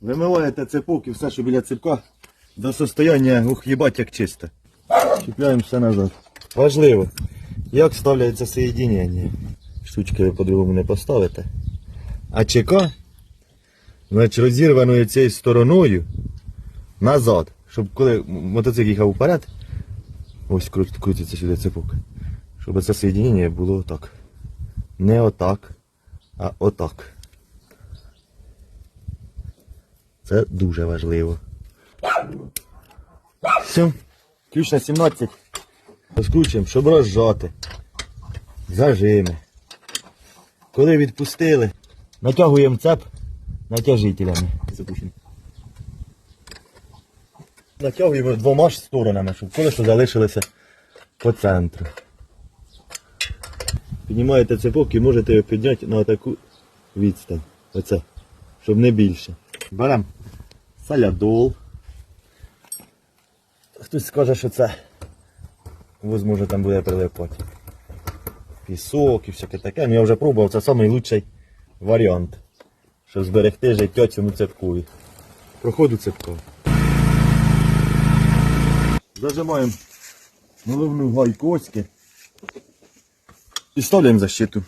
Вимиваєте цепок і все, що біля цепка, до состояння, ух, їбать, як чисто. Чіпляємо все назад. Важливо, як ставляється соєдінення. Штучки ви по-другому не поставите. А ЧК, значить, розірваною цією стороною назад. Щоб коли мотоцикл їхав вперед, ось крутиться сюди цепок. Щоб це соєдінення було отак. Не отак, а отак. Це дуже важливо. Все. Ключ на 17. Розкручуємо, щоб розжати. Зажими. Коли відпустили, натягуємо цеп натяжителями. Натягуємо двома ж сторонами, щоб колесо залишилося по центру. Піднімаєте цепок і можете його підняти на таку відстань. Оце. Щоб не більше. Беремо салядол. Хтось скаже, що це можливо там буде прилипати. Пісок і всяке таке. Ну я вже пробував, це найкращий варіант. Щоб зберегти життя цьому цепкові. Проходу цепка. Зажимаємо головну гайку оськи і ставляємо защиту.